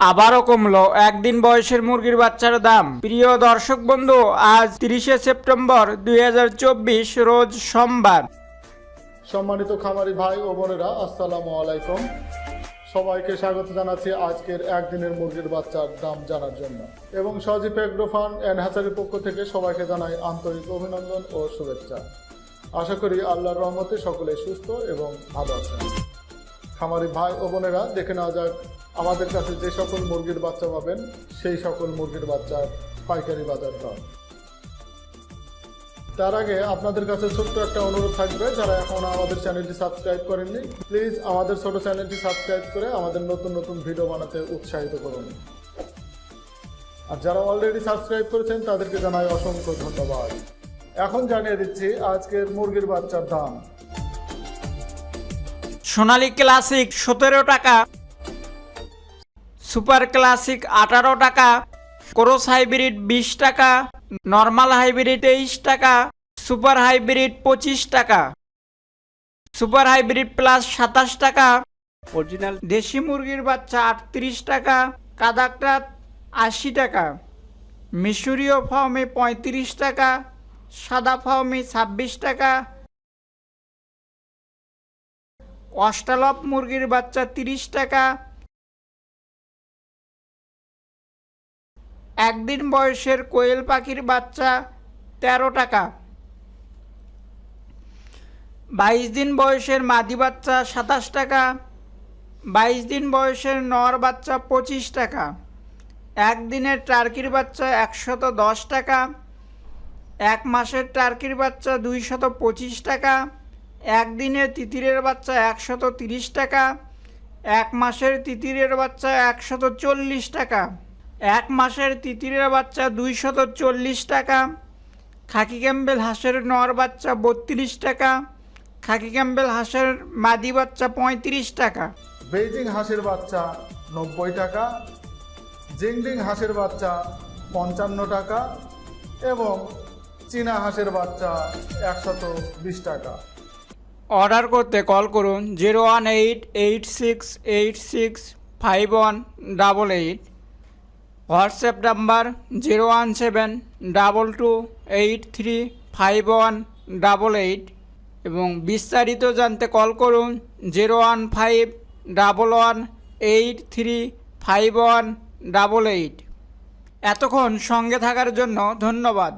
আবারও কমলো। একদিন বয়সের মুরগির বাচ্চার দাম। প্রিয় দর্শক বন্ধু, আজ তিরিশে সেপ্টেম্বর দু হাজার চব্বিশ রোজ সোমবার। সম্মানিত খামারি ভাই ও বোনেরা, আসসালামু আলাইকুম। সবাইকে স্বাগত জানাচ্ছি আজকের একদিনের মুরগির বাচ্চার দাম জানার জন্য। এবং সজীব এগ্রোফার্ম অ্যান্ড হ্যাচারির পক্ষ থেকে সবাইকে জানাই আন্তরিক অভিনন্দন ও শুভেচ্ছা। আশা করি আল্লাহর রহমতে সকলে সুস্থ এবং ভালো আছেন। খামারি ভাই ও বোনেরা দেখে নেওয়া যাক, আমাদের কাছে যে সকল মুরগির বাচ্চা পাবেন, সেই সকল মুরগির বাচ্চার পাইকারি বাজার দর। তার আগে আপনাদের কাছে ছোট্ট একটা অনুরোধ থাকবে, যারা এখন আমাদের চ্যানেলটি সাবস্ক্রাইব করেননি, প্লিজ আমাদের ছোট চ্যানেলটি সাবস্ক্রাইব করে আমাদের নতুন নতুন ভিডিও বানাতে উৎসাহিত করুন। আর যারা অলরেডি সাবস্ক্রাইব করেছেন, তাদেরকে জানাই অসংখ্য ধন্যবাদ। এখন জানিয়ে দিচ্ছি আজকের মুরগির বাচ্চার দাম। সোনালী ক্লাসিক সতেরো টাকা সুপার ক্লাসিক আঠারো টাকা ক্রোস হাইব্রিড বিশ টাকা নর্মাল হাইব্রিড তেইশ টাকা সুপার হাইব্রিড পঁচিশ টাকা সুপার হাইব্রিড প্লাস সাতাশ টাকা অরিজিনাল দেশি মুরগির বাচ্চা আটত্রিশ টাকা কাদাকটা আশি টাকা মিশরীয় ফার্মে পঁয়ত্রিশ টাকা সাদা ফার্মে ছাব্বিশ টাকা অষ্টালপ মুরগির বাচ্চা তিরিশ টাকা। একদিন বয়সের কোয়েল পাখির বাচ্চা তেরো টাকা। বাইশ দিন বয়সের মাদি বাচ্চা সাতাশ টাকা। বাইশ দিন বয়সের নর বাচ্চা পঁচিশ টাকা। একদিনের টার্কির বাচ্চা একশত দশ টাকা। এক মাসের টার্কির বাচ্চা দুইশত পঁচিশ টাকা। একদিনের তিতিরের বাচ্চা একশত তিরিশ টাকা, এক মাসের তিতিরের বাচ্চা একশত চল্লিশ টাকা, এক মাসের তিতিরের বাচ্চা দুইশত চল্লিশ টাকা, খাকি ক্যাম্বেল হাঁসের নর বাচ্চা বত্রিশ টাকা, খাকি ক্যাম্বেল হাঁসের মাদি বাচ্চা পঁয়ত্রিশ টাকা। বেইজিং হাঁসের বাচ্চা নব্বই টাকা, জিংডিং হাঁসের বাচ্চা পঞ্চান্ন টাকা এবং চীনা হাঁসের বাচ্চা একশত বিশ টাকা। অর্ডার করতে কল করুন zero one eight eight six eight six five one double eight. WhatsApp number zero one seven double two eight three five one double eight এবং বিস্তারিত জানতে কল করুন zero one five double one eight three five one double eight. এতক্ষণ সঙ্গে থাকার জন্য ধন্যবাদ।